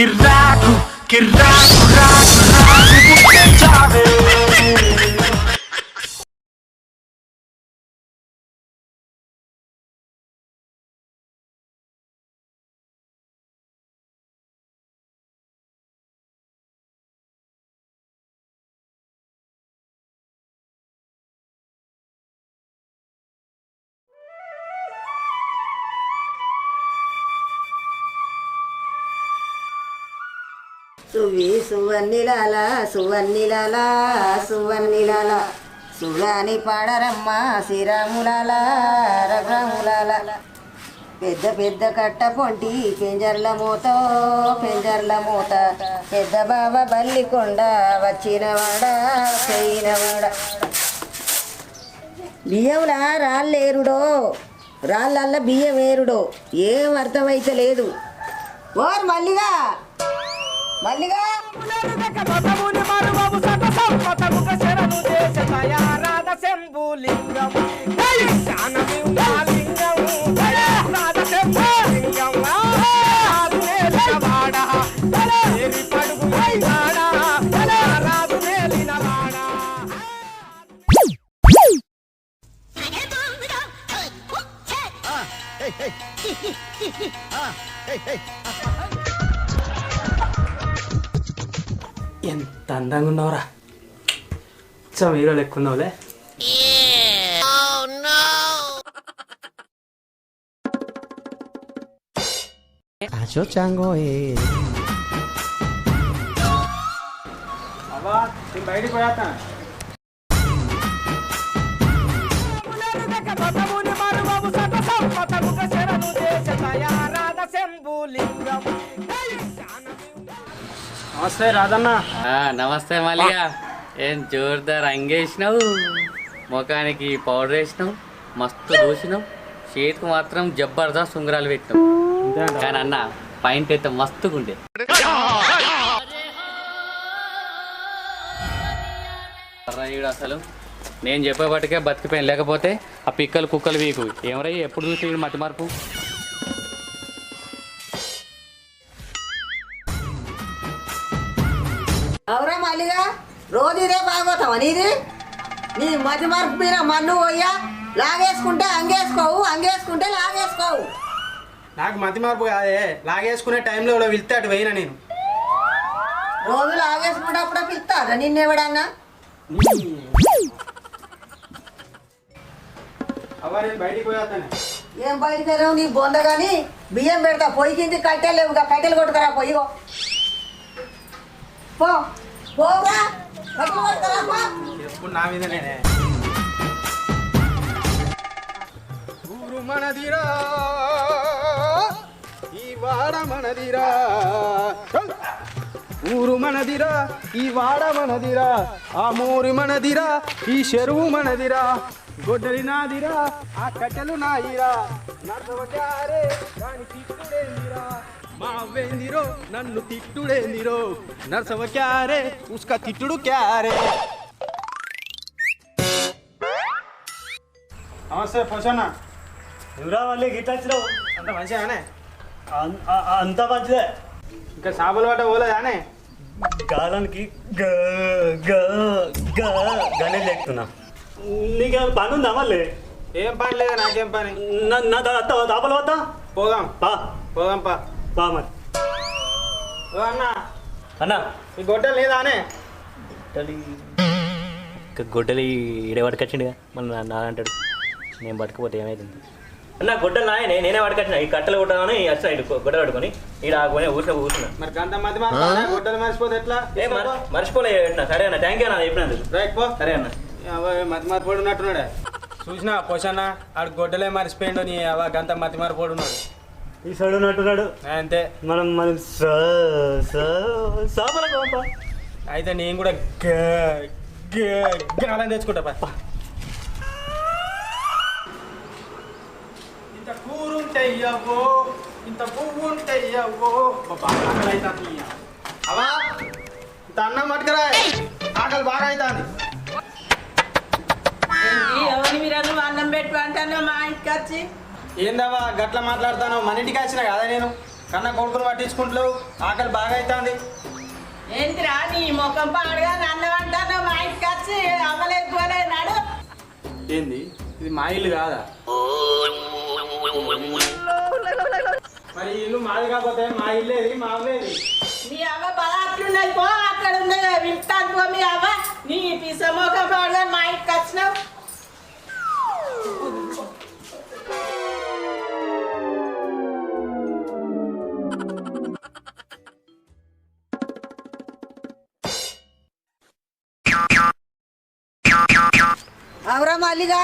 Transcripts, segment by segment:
కిర్రాకు కిర్రాకు రాకు రాకు పుట్టించావే సువి సువన్నిలాల సువర్ణిలాల సువన్నిలాల సుగాని పాడరమ్మ శ్రీరాములాల రఘురాములాల. పెద్ద పెద్ద కట్ట పొంటి పెంజర్ల మూత పెంజర్ల మూత. పెద్ద బావ బల్లికొండ వచ్చినవాడ చేయినవాడ బియ్యంలా రాళ్ళేరుడో రాళ్ళల్లా బియ్యం ఏరుడో ఏం అర్థమైతే లేదు ఓర్ మల్లిగా! మల్లిగా. పదముని మరువము సత సంపతముగ శరణు దేశ దయారాధ శంభులింగం పదముని మరువము సత సంపతముగ శరణు దేశ దయారాధ శంభులింగం నమస్తే రాజన్న ఆ, నమస్తే మల్లిగా ఏం జోర్దార్ అంగేసినావు? ముఖానికి పౌడర్ వేసినావు మస్తు దూసినావు. చేతికి మాత్రం జబర్దస్త్ ఉంగరాలు పెట్టినావు. కానీ అన్న పాయింట్ అయితే మస్తుగుండే ఈడు అసలు. నేను చెప్పేపటికే బతికిపోయాను. లేకపోతే ఆ పిక్కలు కుక్కలు వీకు. ఏమరై ఎప్పుడు చూసి మతి మార్పు బాగోతావా నీది? నీ మతి మార్పు మీద మన్ను పోయా లాగేసుకుంటే అంగేసుకోవు అంగేసుకుంటే లాగేసుకోవు. నాకు మతి మార్పు కాదే. లాగేసుకునే టైంలో ఎవడో వెళ్తే అటు పోయినా నేను. రోజు లాగేసుకునేటప్పుడు పిలుస్తారా నిన్నెవడన్నా అవ్వ నేను బయటికి ఏం బయటికి వెళ్ళావు? నీ బొంద కానీ బియ్యం పెడతా. పొయ్యి కింద కట్టెలు లేవు. ఇక కట్టెలు కొట్టుకరా పొయ్యి పో. పోరా. కట్టెలు కొట్టుకరా పో ఎప్పుడు నా మీద నేనే ఊరు మనదిరా ఈ వాడ మనదిరా ఊరు మనదిరా ఈ వాడ మనదిరా ఆ మూరి మనదిరా ఈ చెరువు మనదిరా గొడ్డలి నాదిరా ఆ కట్టెలు నాయిరా నడవగారే దాని తిట్టుడేందిరా మా వెందిరో నన్ను తిట్టుడేందిరో? నరసవ క్యారే ఉస్కా తిట్టుడు క్యారే. నమస్తే పోషన్న నువ్వురా మళ్ళీ గిట్ల వచ్చినావు అంత మంచిగానే అంతా మంచిదే. ఇంకా సాబులు పట్ట పోలేదానే గాలానికి గ గ గ గనే లేకుతున్నా నీకు పని ఉందా మళ్ళీ? ఏం పని లేదా నాకేం పని? నా- దాపలు వద్దా? పోదాం. పా. పోదాం పా. అన్న. అన్నా. ఈ గొడ్డలు లేదానే గొడ్డలి. ఈడే పట్టుకొచ్చిండుగా. మళ్ళీ నా అంటాడు. నేను పట్టుకపోతే ఏమైతుంది? అన్న గొడ్డలు నాయనే. నేనే పట్టుకొచ్చిన. ఈ కట్టెలు కొట్టామని వచ్చిన ఇటు గొడ్డ పట్టుకొని ఈడ ఆగుకొని ఊసిన కూర్చున్నా. మరి మాత్రం గొడ్డలు మర్చిపోతే ఎట్లా? ఏ మర- మర్చిపోలే పెట్టిన సరే అన్న. థ్యాంక్ యూ అన్న. చెప్పినందుకు. రైట్ పో. సరే అన్న. మతి మార్పోడు ఉన్నట్టున్నాడే. చూసినా పోషన్న. ఆడు గొడ్డలే మర్చిపోయిండు నీ అవ గంత మతి మార్పోడు ఉన్నాడు. ఈ సైడ్ ఉన్నట్టున్నాడు అంతే. మనం మనం సాపల అయితే నేను కూడా గ గ గాలని తెచ్చుకుంటా పా. ఇంత కూరుంటయ్యవో ఇంత పువ్వు అవుతుంది అవా ఇంత అన్నం పట్టుకురా. ఆకలి బాగా అవుతుంది ఎవరిని మీరు అన్నం పెట్టు అంటాను మా ఇంటికి వచ్చి ఏందవ్వా గట్ల మాట్లాడతాను మన ఇంటికి వచ్చిన కదా నేను? కన్న కొడుకును పట్టించుకుంటలేవు ఆకలి బాగా అవుతుంది ఏంటిరా నీ ముఖం పాడుగా నన్నవంటాను మా ఇంటికి వచ్చి అవ్వలేదు పోలేదు నాడు. ఏంది? ఇది మా ఇల్లు కాదా? మరి ఇల్లు మాది కాకపోతే మా ఇల్లేది మా అవ్వేది మీ అవ్వ పదార్థున్నది పో అక్కడ ఉంది వింటాను పో మీ అవ్వ. నీ పిస ముఖం పాడుగా మా ఇంటికి వచ్చినావు. అవురా మల్లిగా.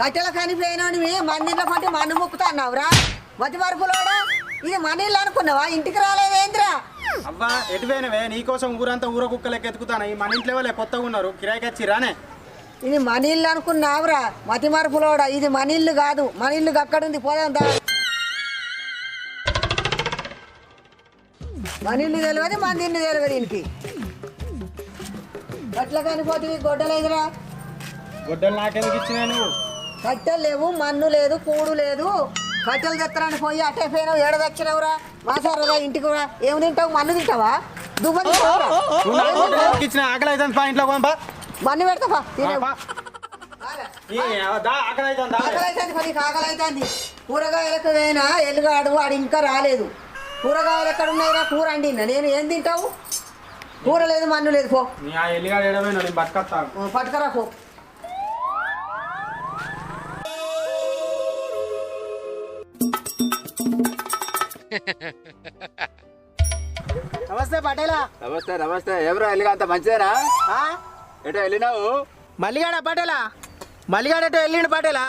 కట్టెల కనిపోయినవి మందిలో కొంటే మన్ను ముక్కుతాన్నావురా. మతి మరుపులోడా ఇది మన ఇల్లు అనుకున్నావా? ఇంటికి రాలేదేంద్రా? అవ్వా ఎటు పోయినవే? నీకోసం ఊరంతా ఊర కుక్కలెక్క ఎత్తుకుతాను? ఈ మన ఇంట్లో వాళ్ళే కొత్తగా ఉన్నారు. కిరాయికి వచ్చి రానే. ఇది మన ఇల్లు అనుకున్నావురా. మతి మరుపులోడా? ఇది మన ఇల్లు కాదు. మన ఇల్లు అక్కడుంది. పోదాం దా. మన ఇల్లు తెలియదు మన ఇల్లు తెలియదు దీనికి గట్ల కనిపోతే గొడ్డలేదురా. గొడ్డలు నాకెందుకు ఇచ్చినా నువ్వు? కట్టెలు లేవు మన్ను లేదు కూడు లేదు. కట్టెలు తెత్తరాని పోయి అట్టే పోయినావు ఏడ తెచ్చినావురా? మాసారా ఇంటికి రా. ఏమి తింటావు? మన్ను తింటావా? దుబ్బ ఇచ్చిన ఆకలి పా ఇంట్లో పోంపా మన్ను పెడతావా తినేవు. కూరగాయలకు పోయినా ఎల్లుగాడు వాడు ఇంకా రాలేదు. కూరగాయలు ఎక్కడ ఉన్నాయిరా కూర అండినా. నేను ఏం తింటావు? కూర లేదు మన్ను లేదు పో. పట్టుకరా పో. నమస్తే పటేలా. నమస్తే నమస్తే. ఎవరు వెళ్ళిగా? అంత మంచిదేనా? ఎటో వెళ్ళినావు? మల్లిగాడ పటేలా? మల్లిగాడ ఎటు వెళ్ళిండు పటేలా?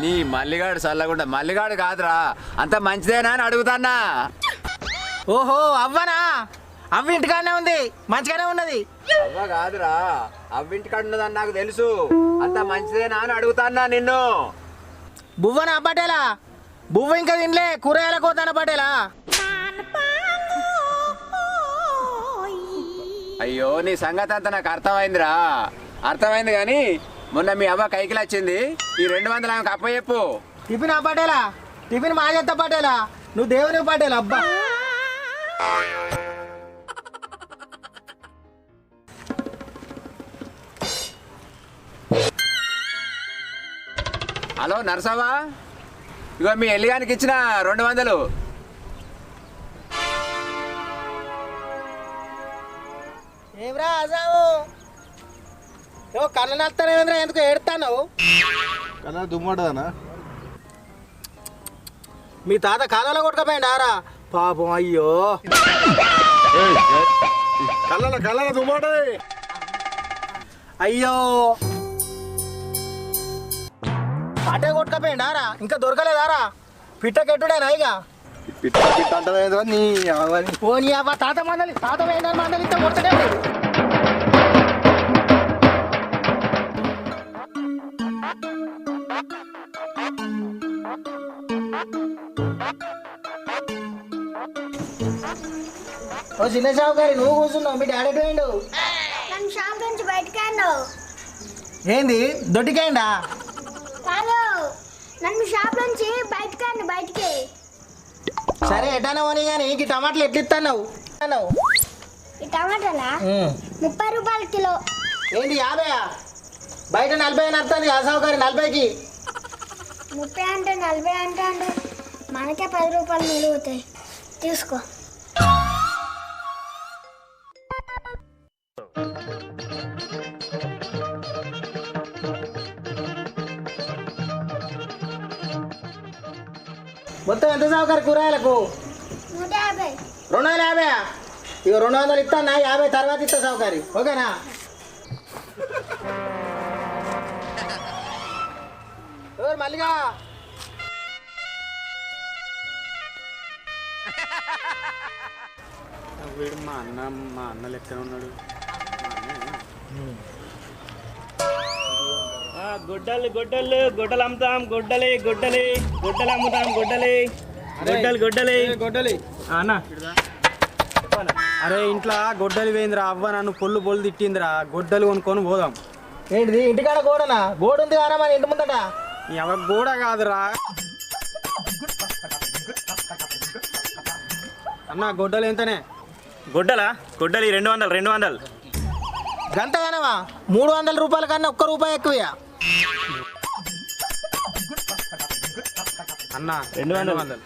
నీ మల్లిగాడు చల్లకుండా మల్లిగాడు కాదురా. అంత మంచిదేనా అని అడుగుతాన్నా. ఓహో అవ్వనా? అవ్వ ఇంటికాడనే ఉంది. మంచిగానే ఉన్నది. అవ్వ కాదురా. అవ్వింటికాడ ఉన్నదని నాకు తెలుసు. అంత మంచిదేనా అని అడుగుతాన్నా నిన్ను. బువ్వనా పటేలా? బువ్వ ఇంకా తినలే కూరగాయల కోతాన పటేలా అయ్యో నీ సంగతి అంతా నాకు అర్థమైందిరా. అర్థమైంది కానీ మొన్న మీ అవ్వ కైకిలు వచ్చింది ఈ రెండు వందలు ఆమెకు అప్పచెప్పు. టిఫిన్ ఆ పటేలా టిఫిన్ మా చేత పటేలా నువ్వు దేవుని పటేలా అబ్బా? హలో నరసవ్వా? ఇగో మీ ఎల్లిగానికి ఇచ్చిన రెండు వందలు. ఏమ్రా అజావు ఓ కన్న నస్తానేంద్రా ఎందుకు ఏడుతాను కన్నా దుమ్మడదానా? మీ తాత కాలంలో కొట్టుకపోయింది ఆరా పాపం అయ్యో. కళ్ళ కళ్ళ దుమ్మడే. అయ్యో. అటే కొట్టుకపోయింది ఆరా ఇంకా దొరకలేదారా? పిట్ట కెట్టుడేనా ఇక పిట్ట పిట్ట అంటదేదో నీ అవని అవ్వ తాత మందలి తాత వేయండి మందలి ఇంత కొట్టడే. ఓ చిన్న సాగు గారి నువ్వు కూర్చున్నావు మీ డాడీ పోయిండు? నన్ను షాప్ నుంచి బయటకు అన్నావు ఏంది దొడ్డికేయండా నన్ను షాప్ నుంచి బయటకు అన్ను బయటికి. సరే ఎటానా పోనీ కానీ ఈ టమాటాలు ఎట్లా ఇస్తావు ఈ టమాటాలా? ముప్పై రూపాయల కిలో. ఏంటి యాభై బయట నలభై అని అర్థం ఆ సాగు గారి నలభైకి. ముప్పై అంటే నలభై అంటే అంటే మనకే పది రూపాయలు మిగులుతాయి. తీసుకో. మొత్తం ఎంత సాగుకారు కూరగాయలకు? రెండు వందల యాభై ఇక రెండు వందలు ఇస్తాను యాభై తర్వాత ఇస్తా సాగుకారి ఓకేనా? ఎవరు మల్లిగా? వీడు మా అన్న మా అన్న లెక్కన ఉన్నాడు. గొడ్డలు గొడ్డలు గొడ్డలు అమ్ముతాం గొడ్డలి గొడ్డలి గొడ్డలు. అమ్ముతాం గొడ్డలి గొడ్డలు. గొడ్డలి? గొడ్డలి అన్న. అరే ఇంట్లో గొడ్డలి వేయిందిరా అవ్వ నన్ను పొల్లు పొల్లు తిట్టిందిరా. గొడ్డలు కొనుక్కొని పోదాం. ఏంటిది? ఇంటికాడ గోడనా? గోడ ఉంది కారా మన ఇంటి ముందట? నీ అవ్వ గోడ కాదురా. అన్న గొడ్డలు ఎంతనే? గొడ్డలా? గొడ్డలి రెండు వందలు రెండు వందలు. గంటగానవా మూడు వందల రూపాయల కన్నా ఒక్క రూపాయి ఎక్కువ అన్న రెండు వందలు. వందలు.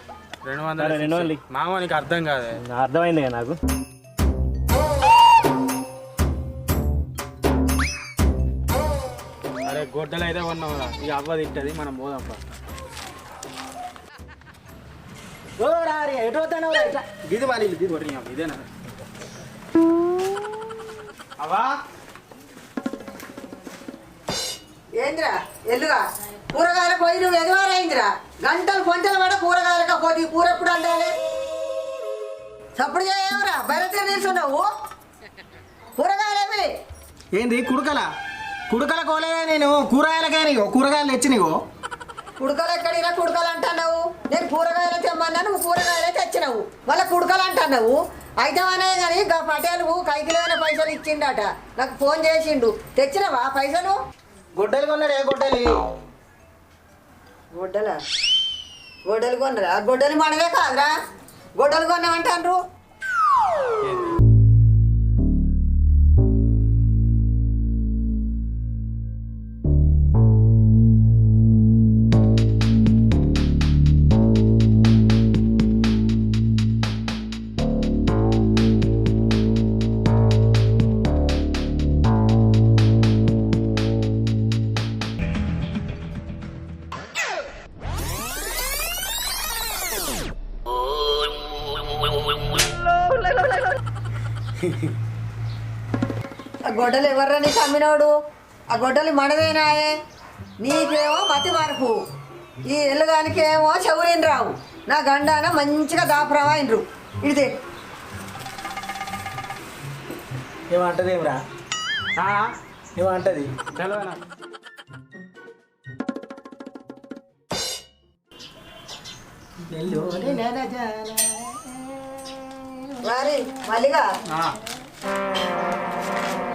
రెండు వందలు రెండు వందలు. మామ నీకు అర్థం కాదే. అర్థమైంది కదా నాకు. అరే గొడ్డలు అయితే కొన్నాం ఇక అవ్వ తింటది మనం పోదాం ఇది కొట్టి ఇదేనా? అవా ఏందిరా? ఎల్లుగా కూరగాయల పోయి నువ్వు ఎదువారైందిరా గంటలు పొంటలు పడ కూరగాయలకు పోతే కూర ఎప్పుడు అంటాలి చప్పుడు చేయవురా బయట నిల్చున్నావు? కూరగాయలేవి ఏంది కుడుకల? కుడుకల కోలే నేను కూరగాయలకే నీగో కూరగాయలు తెచ్చి నీగో కుడకలు ఎక్కడిరా కుడకలు అంటున్నావు? నేను కూరగాయలు తెమ్మన్నా నువ్వు కూరగాయలే తెచ్చినావు. మళ్ళీ కుడకలు అంటున్నావు? అయితే అనే కానీ పటేలు కైకిలోనే పైసలు ఇచ్చిండట. నాకు ఫోన్ చేసిండు. తెచ్చినావా పైసలు? గొడ్డలు కొన్నాడే? గొడ్డలి? గొడ్డల? గొడ్డలు కొన్నరా? గొడ్డలు మనదే కాదురా. గొడ్డలు కొన్నామంటారు ఆ గొడ్డలు ఎవర్రా నీకు అమ్మినోడు ఆ గొడ్డలు మనదేనాయే నీకేమో మతి మార్పు. ఈ ఎల్లుగానికి ఏమో చెవులేని రావు నా గండాన మంచిగా దాపురావా ఇండ్రు. ఇడితే ఏమంటది? ఏమిరా ఏమంటది మళ్ళీగా ఆ,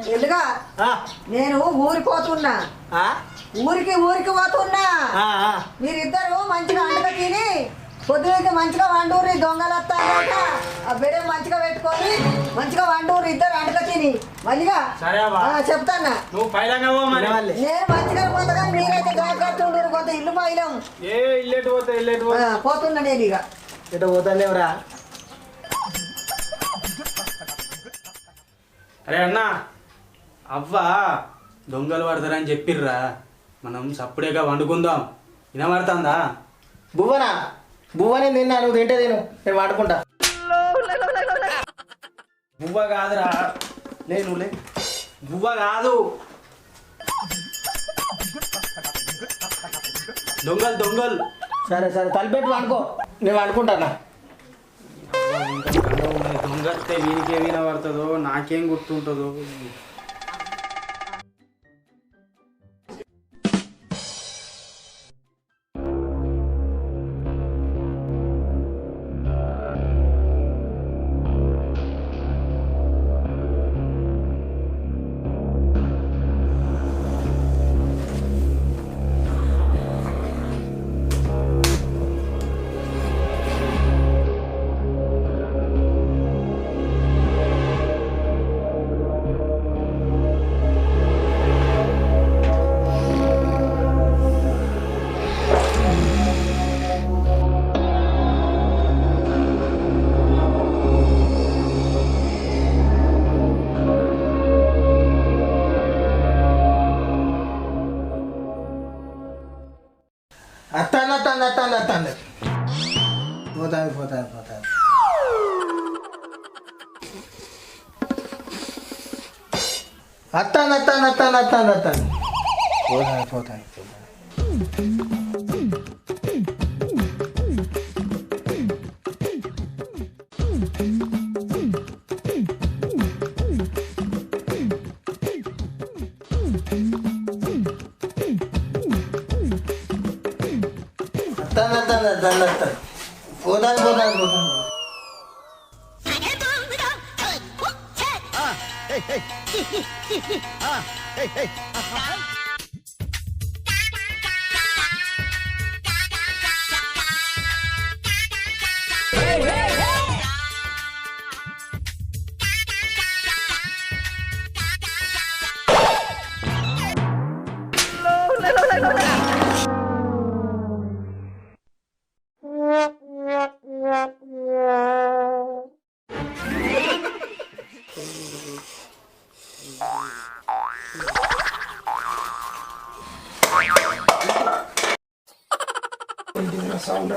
ఎల్లుగా ఆ, నేను ఊరిపోతున్నా ఆ, ఊరికి ఊరికి పోతున్నా. మీరిద్దరు మంచిగా అండగా తిని పొద్దునైతే మంచిగా వండూరి దొంగలు వస్తారట ఆ బిడ్డ మంచిగా పెట్టుకొని మంచిగా వండూరు ఇద్దరు అండగా తిని. మళ్ళీగా వినవాళ్ళే. నేను మంచిగా పోతా కానీ మీరైతే జాగ్రత్త ఉండరు కొంత ఇల్లు పైలం ఏ ఇల్లేటు పోతే ఇల్లేటు ఆ, పోతే పోతున్నా నేను ఇక. ఎటు పోతానేవరా అరే అన్న అవ్వ దొంగలు పడతారని చెప్పిర్రా. మనం సప్పుడేగా వండుకుందాం. వినబడుతుందా? బువ్వనా? బువ్వనే తిన్నా నువ్వు తింటే తిను. నేను వాడుకుంటా. బువ్వ కాదురా. లే నువ్వు లే. బువ్వ కాదు. దొంగలు దొంగలు. సరే సరే తలపెట్టి వాడుకో. నేను వాడుకుంటానా? ಗೊತ್ತೆ ನೀನಿಗೆ ಏನೋ ಬರ್ತದೋ ನಾಕೇನು ಗೊತ್ತುಂಟದು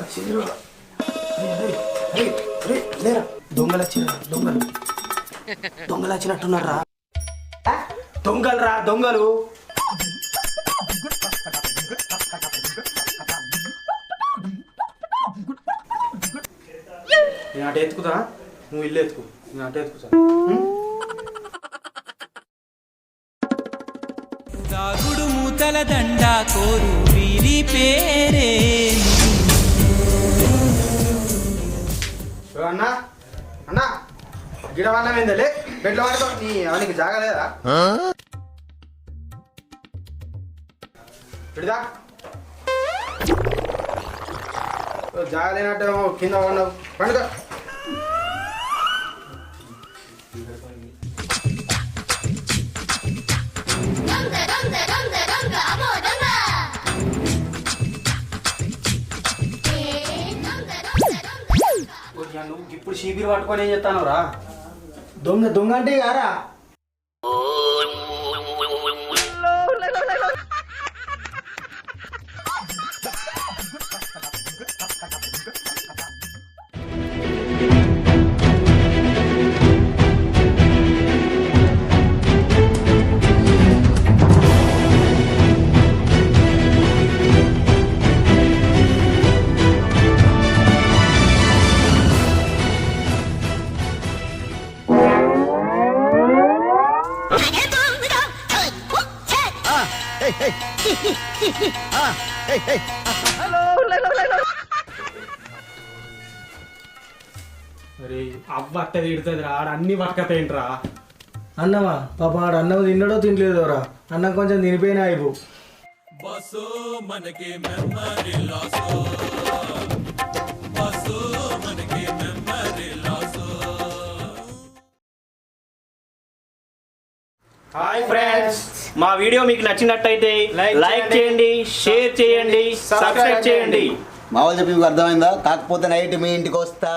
వచ్చిండ్రు లేరా? దొంగలు వచ్చిన దొంగలు. దొంగలు వచ్చినట్టున్నారా దొంగలు రా దొంగలు. నేను అటు ఎత్తుకుతా నువ్వు ఇల్లు ఎత్తుకు. నేను అటు ఎత్తుకుతా దాగుడు మూతల దండ కోరు వీరి పేరే. అన్నా అన్నా గిడ అన్నం ఏందలే? బెడ్లో వాడుకో నీ అవనికి జాగలేదా ఇడిదా జాగలేనట్టేమో కింద ఉన్నావు పండుగ ఇప్పుడు చీపిరి పట్టుకొని ఏం చెప్తాను రా దొంగ దొంగ అంటే కారా? అరే అవ్వ అట్ట తిడుతుంది రా ఆడ అన్ని పట్టుకతేంట్రా అన్నమా పాప ఆడ అన్నం తిన్నాడో తినలేదో రా అన్నం కొంచెం తినిపోయినా అయిపో హాయ్ ఫ్రెండ్స్ మా వీడియో మీకు నచ్చినట్టయితే లైక్ చేయండి షేర్ చేయండి సబ్స్క్రైబ్ చేయండి. మా వాళ్ళు చెప్పి మీకు అర్థమైందా? కాకపోతే నైట్ మీ ఇంటికి వస్తా.